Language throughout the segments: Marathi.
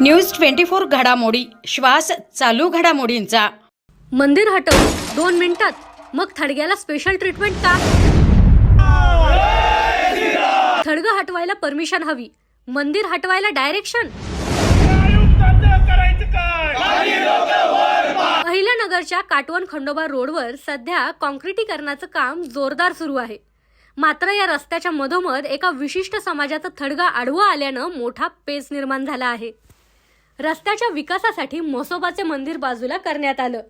न्यूज ट्वेंटी फोर घडामोडी. श्वास चालू घडामोडींचा. मंदिर हटव दोन मिनिटात. मग थडग्याला स्पेशल ट्रीटमेंट का? थडगं हटवायला परमिशन हवी. मंदिर हटवायला डायरेक्शन अहिल्यानगरच्या काटवण खंडोबा रोडवर सध्या कॉन्क्रिटीकरणाचं काम जोरदार सुरू आहे. मात्र या रस्त्याच्या मधोमध एका विशिष्ट समाजाचा थडगा आडवा आल्यानं मोठा पेच निर्माण झाला आहे. रस्त्याच्या विकासासाठी म्हसोबाचे मंदिर बाजूला करण्यात आलं.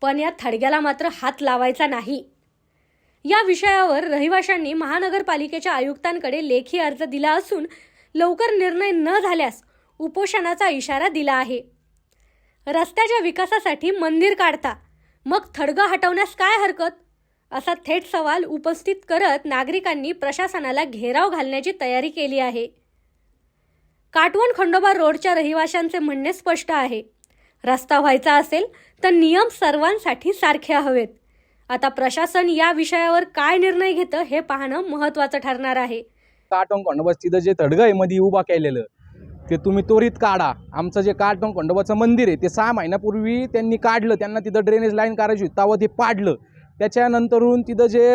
पण या थडग्याला मात्र हात लावायचा नाही. या विषयावर रहिवाशांनी महानगरपालिकेच्या आयुक्तांकडे लेखी अर्ज दिला असून लवकर निर्णय न झाल्यास उपोषणाचा इशारा दिला आहे. रस्त्याच्या विकासासाठी मंदिर काढता मग थडगा हटवण्यास काय हरकत? असा थेट सवाल उपस्थित करत नागरिकांनी प्रशासनाला घेराव घालण्याची तयारी केली आहे. काटवण खंडोबा रोडच्या रहिवाशांचे म्हणणे स्पष्ट आहे. रस्ता व्हायचा असेल तर नियम सर्वांसाठी सारखे हवेत. आता प्रशासन या विषयावर काय निर्णय घेतं हे पाहणं महत्त्वाचं ठरणार आहे. काटोंग खंडोबा तिथं जे थडगं आहे मध्ये उभा केलेलं ते तुम्ही त्वरित काढा. आमचं जे काटोंग खंडोबाचं मंदिर आहे ते सहा महिन्यापूर्वी त्यांनी काढलं. त्यांना तिथं ड्रेनेज लाईन करायची होती तेव्हा ते पाडलं. त्याच्यानंतरून तिथं जे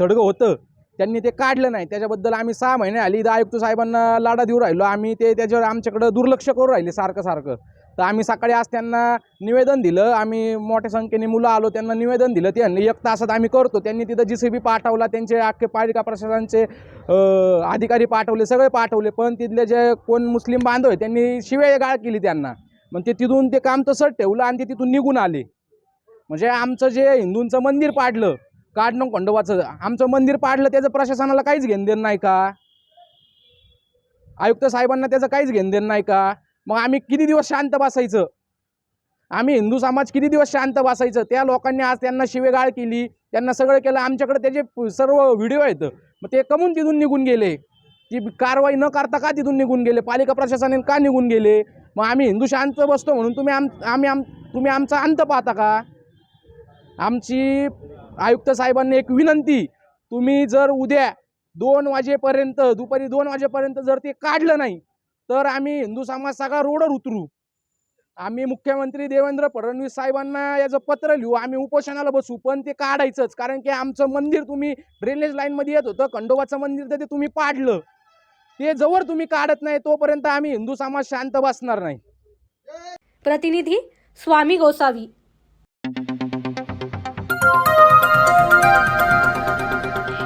थडगं होतं त्यांनी ते काढलं नाही. त्याच्याबद्दल आम्ही सहा महिने आली. इथं आयुक्त साहेबांना लाडा देऊ राहिलो. आम्ही ते त्याच्यावर आमच्याकडं दुर्लक्ष करू राहिले सारखं सारखं. तर आम्ही सकाळी आज त्यांना निवेदन दिलं. आम्ही मोठ्या संख्येने मुलं आलो त्यांना निवेदन दिलं. ते एक तासात आम्ही करतो. त्यांनी तिथं जी सी बी पाठवला त्यांचे अख्खे पालिका प्रशासनाचे अधिकारी पाठवले सगळे पाठवले. पण तिथले जे कोण मुस्लिम बांधव आहे त्यांनी शिवाय गाळ केली त्यांना. मग ते तिथून ते काम तसंच ठेवलं आणि ते तिथून निघून आले. म्हणजे आमचं जे हिंदूंचं मंदिर पाडलं काढणं खंडोबाचं. आमचं मंदिर पाडलं त्याचं प्रशासनाला काहीच घेणं देणं नाही का? आयुक्त साहेबांना त्याचं काहीच घेणं देणं नाही का? मग आम्ही किती दिवस शांत बसायचं? आम्ही हिंदू समाज किती दिवस शांत बसायचं? त्या लोकांनी आज त्यांना शिवेगाळ केली त्यांना सगळं केलं आमच्याकडे त्याचे सर्व व्हिडिओ आहेत. मग ते कमून तिथून निघून गेले. ती कारवाई न करता का तिथून निघून गेले? पालिका प्रशासनाने का निघून गेले? मग आम्ही हिंदू शांत बसतो म्हणून तुम्ही आम आम्ही आम तुम्ही आमचा अंत पाहता का? आमची आयुक्त साहेबांनी एक विनंती तुम्ही जर उद्या दोन वाजेपर्यंत दुपारी दोन वाजेपर्यंत जर ते काढलं नाही तर आम्ही हिंदू समाज सगळा रोडवर उतरू. आम्ही मुख्यमंत्री देवेंद्र फडणवीस साहेबांना याचं पत्र लिहू आम्ही उपोषणाला बसू पण ते काढायचंच कारण की आमचं मंदिर तुम्ही ड्रेनेज लाईनमध्ये येत होतं खंडोबाचं मंदिर तर ते तुम्ही पाडलं. ते जवळ तुम्ही काढत नाही तोपर्यंत आम्ही हिंदू समाज शांत बसणार नाही. प्रतिनिधी Swami Gosavi.